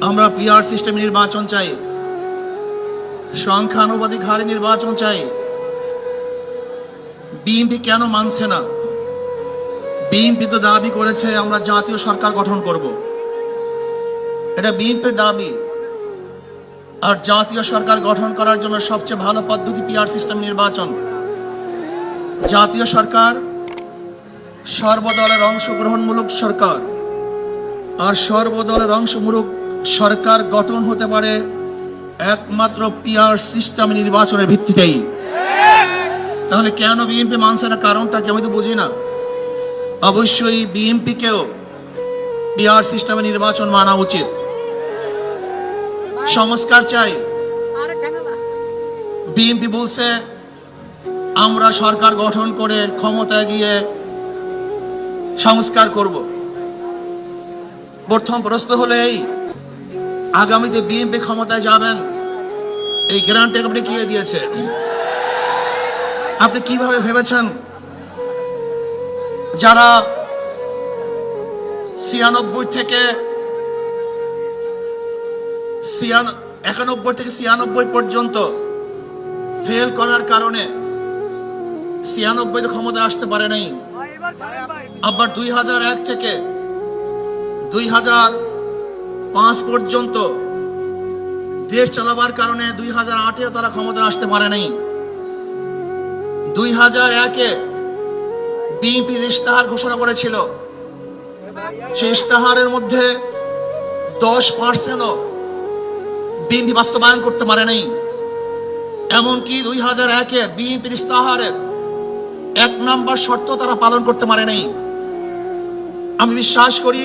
আমরা PR system নির্বাচন চাই। সংখ্যানুপাতিক হারে নির্বাচন চাই। বিএনপি কেন মানছে না? বিএনপি তো দাবি করেছে আমরা জাতীয় সরকার গঠন করব। এটা বিএনপির দাবি। আর জাতীয় সরকার গঠন করার জন্য সবচেয়ে ভালো পদ্ধতি পিআর সিস্টেম নির্বাচন। জাতীয় সরকার সর্বদলের অংশগ্রহণমূলক সরকার। আর সর্বদলের অংশমূলক সরকার গঠন হতে পারে একমাত্র পিআর সিস্টেম নির্বাচনের ভিত্তিতেই। তাহলে কেন বিএনপি মানছে না? কারণটা কি আমি তো বুঝি না। অবশ্যই বিএনপিকেও পিআর সিস্টেমে নির্বাচন মানা উচিত। সংস্কার চাই। বিএনপি বলছে, আমরা সরকার গঠন করে ক্ষমতায় গিয়ে সংস্কার করব। প্রথম প্রশ্ন হলো এই আগামীতে বিএনপি ক্ষমতায় যাবেন। এই গ্যারান্টি আপনি কে দিয়েছে? আপনি কীভাবে ভেবেছেন? যারা ছিয়ানব্বই থেকে একানব্বই থেকে ছিয়ানব্বই পর্যন্ত ফেল করার কারণে ছিয়ানব্বই ক্ষমতায় আসতে পারে নাই। আবার দুই হাজার এক থেকে দুই হাজার পাঁচ পর্যন্ত দেশ চালাবার কারণে দুই হাজার আটে তারা ক্ষমতা আসতে পারে নাই। দুই হাজার একে বিএনপি ইস্তাহার ঘোষণা করেছিল। সেই ইস্তাহারের মধ্যে দশ পার্সেন্টও বিএনপি বাস্তবায়ন করতে পারে নাই। এমনকি দুই হাজার একে বিএনপির ইস্তাহারের এক নাম্বার শর্ত তারা পালন করতে পারে নাই। আমি বিশ্বাস করি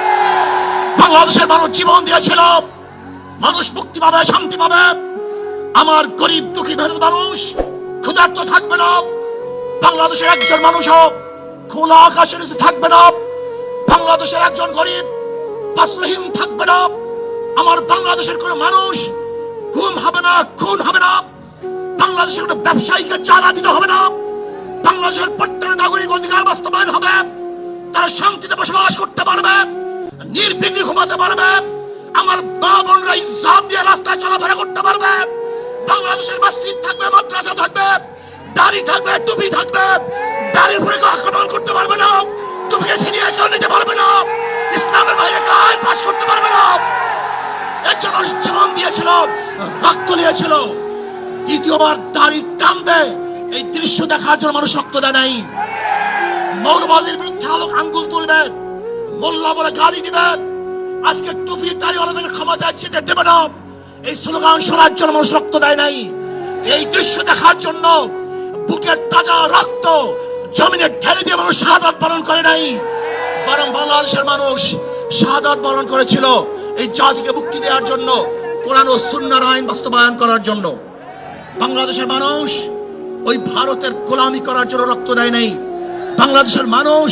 বাংলাদেশের মানুষ জীবন দিয়েছিল। মানুষ মুক্তি পাবে, শান্তি পাবে। আমার গরিব, দুঃখী মেহনত মানুষ ক্ষুধার্ত থাকবে না। বাংলাদেশের একজন মানুষ হোক খোলা আকাশের নিচে থাকবে না। বাংলাদেশের একজন গরিব বস্ত্রহীন থাকবে না। আমার বাংলাদেশের কোন মানুষ ঘুম হবে না, খুন হবে না। বাংলাদেশের কোন ব্যবসায়ীকে চাঁদা দিতে হবে না। বাংলাদেশের প্রত্যেক নাগরিক অধিকার বাস্তবায়ন হবে। তারা শান্তিতে বসবাস করতে পারবে। নির্বিঘ্নে ঘুমাতে পারবে। আমার মা বোনরা ইজ্জত দিয়ে রাস্তায় চলাফেরা করতে পারবে। বাংলাদেশের মসজিদ থাকবে, মাদ্রাসা থাকবে, দাড়ি থাকবে, টুপি থাকবে। দাড়ির উপরে আক্রমণ করতে পারবে না। টুপিকে ছিনিয়ে কেউ নিতে পারবে না। ইসলামের বাইরে আইন পাস করতে পারবে না। এর জন্য জীবন দিয়েছিল, রক্ত দিয়েছিল। দ্বিতীয়বার দাড়ি টানবে। এই দৃশ্য দেখার জন্য মানুষ রক্ত দেয় নাই। মৌলবাদীর বিরুদ্ধে আলোক আঙ্গুল তুলবে। মোল্লা বলে গালি দিবে আজকে টুপি দাড়িওয়ালাদের ক্ষমতা যেতে দেবে না। এই স্লোগান শোনার জন্য মানুষ রক্ত দেয় নাই। এই দৃশ্য দেখার জন্য বুকের তাজা রক্ত জমিনে ঢেলে দিয়ে মানুষ শাহাদাত পালন করে নাই। বরং বাংলাদেশের মানুষ শাহাদাত পালন করেছিল এই জাতিকে মুক্তি দেওয়ার জন্য, কোরআন ও সুন্নার আইন বাস্তবায়ন করার জন্য। বাংলাদেশের মানুষ ওই ভারতের গোলামি করার জন্য রক্ত দেয় নাই। বাংলাদেশের মানুষ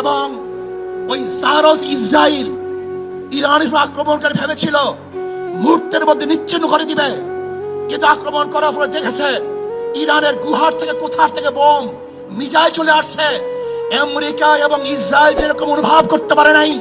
এবং ওই সারস ইসরায়েল ইরানের উপর আক্রমণ করে ভেবেছিল, মুহূর্তের মধ্যে নিচ্ছিন্ন করে দিবে। কিন্তু আক্রমণ করার পরে দেখেছে, ইরানের গুহার থেকে কোথার থেকে বোম মিজাইল চলে আসছে। আমেরিকা এবং ইসরায়েল যেরকম অনুভব করতে পারে নাই,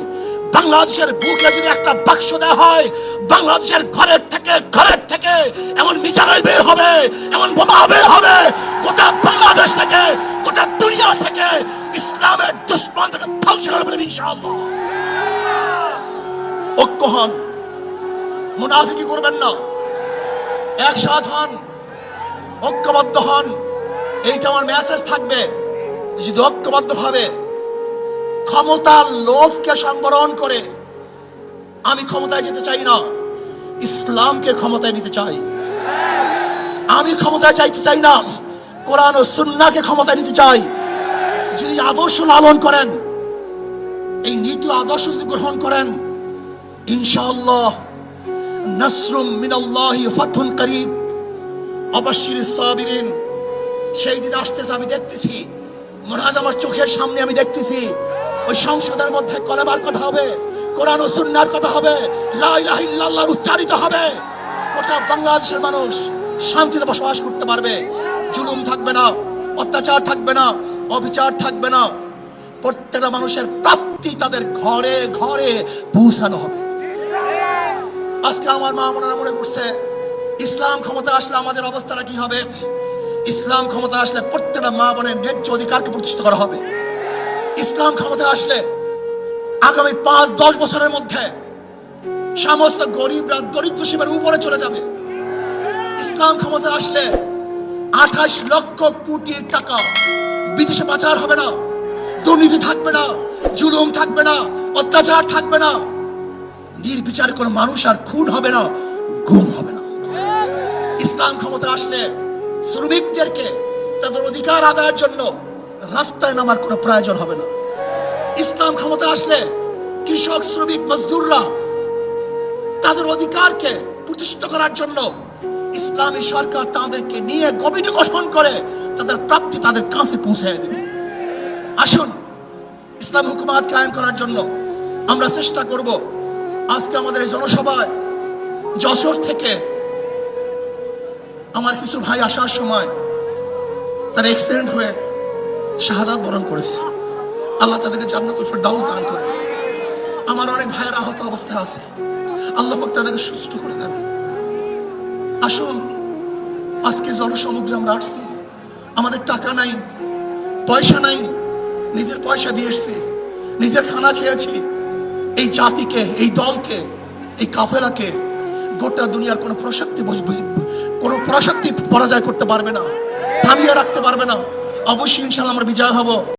বাংলাদেশের বুকে যদি একটা বাক্স দেওয়া হয়, বাংলাদেশের ঘরের থেকে ঘরের থেকে এমন মিজাইল বের হবে, এমন বোমা বের হবে, গোটা বাংলাদেশ থেকে, গোটা দুনিয়া থেকে ইসলামের দুশ্মন থেকে ধ্বংস করে ফেলবে ইনশাআল্লাহ। ঐক্য হন। মুনাফিকি করবেন না। একসাথ হন। ঐক্যবদ্ধ হন। এইটা আমার মেসেজ থাকবে। যদি ঐক্যবদ্ধ ভাবে ক্ষমতার লোভকে সংবরণ করে আমি ক্ষমতায় যেতে চাই না, ইসলামকে ক্ষমতায় নিতে চাই। আমি ক্ষমতায় চাইতে চাই না, কোরআন ও সুন্নাকে ক্ষমতায় নিতে চাই। যদি আদর্শ লালন করেন, এই নীতি আদর্শ যদি গ্রহণ করেন, ইনশাআল্লাহ নাসরুম মিনাল্লাহি ফাতহুন করিব অবশ্যই সাবিরিন, সেই দিন আসতেছে, আমি দেখতেছি হয় আমার চোখের সামনে আমি দেখতেছি, ওই সংসদের মধ্যে কলেবার কথা হবে, কোরআন ও সুন্নার কথা হবে, লা ইলাহা ইল্লাল্লাহ উচ্চারিত হবে। গোটা বাংলাদেশের মানুষ শান্তিতে বসবাস করতে পারবে, জুলুম থাকবে না, অত্যাচার থাকবে না। অবিচার থাকবে না। প্রত্যেকটা মানুষের প্রাপ্তি তাদের ঘরে ঘরে পৌঁছানো হবে। আজকে আমার মা মনে মনে করছে, ইসলাম ক্ষমতা আসলে আমাদের অবস্থাটা কি হবে? ইসলাম ক্ষমতা আসলে প্রত্যেকটা মা বোনের ন্যায্য অধিকারকে প্রতিষ্ঠিত করা হবে। ইসলাম ক্ষমতা আসলে আগামী পাঁচ, দশ বছরের মধ্যে সমস্ত গরিবরা দরিদ্র সীমার উপরে চলে যাবে। ইসলাম ক্ষমতা আসলে আঠাশ লক্ষ কোটি টাকা বিদেশে পাচার হবে না। দুর্নীতি থাকবে না, জুলুম থাকবে না, অত্যাচার থাকবে না। নির্বিচার কোনো মানুষ আর খুন হবে না, গুম হবে না। ইসলাম ক্ষমতা আসলে শ্রমিকদেরকে তাদের অধিকার আদায়ের জন্য রাস্তায় নামার কোনো প্রয়োজন হবে না। ইসলাম ক্ষমতা আসলে কৃষক, শ্রমিক, মজদুররা তাদের অধিকারকে প্রতিষ্ঠিত করার জন্য ইসলামী সরকার তাদেরকে নিয়ে কমিটি গঠন করে তাদের প্রাপ্তি তাদের কাছে পৌঁছে দেবে। আসুন, ইসলাম হুকুমাত কায়েম করার জন্য আমরা চেষ্টা করব। আজকে আমাদের এই জনসভায় যশোর থেকে আমার কিছু ভাই আসার সময় তার অ্যাক্সিডেন্ট হয়ে শাহাদাত বরণ করেছে। আল্লাহ তাদেরকে জান্নাতুল ফেরদাউস দান করে। আমার অনেক ভাইয়ের আহত অবস্থায় আছে। আল্লাহ তাদেরকে সুস্থ করে দেন। আসুন, আজকে জনসমুদ্রে আমরা আসছি। আমাদের টাকা নাই, পয়সা নাই, নিজের পয়সা দিয়ে এসছি, নিজের খানা খেয়েছি। এই জাতিকে, এই দলকে, এই কাফেলাকে গোটা দুনিয়ার কোনো প্রশক্তি কোনো প্রশক্তি পরাজয় করতে পারবে না, থামিয়ে রাখতে পারবে না। অবশ্যই ইনশাল্লাহ আমরা বিজয় হব।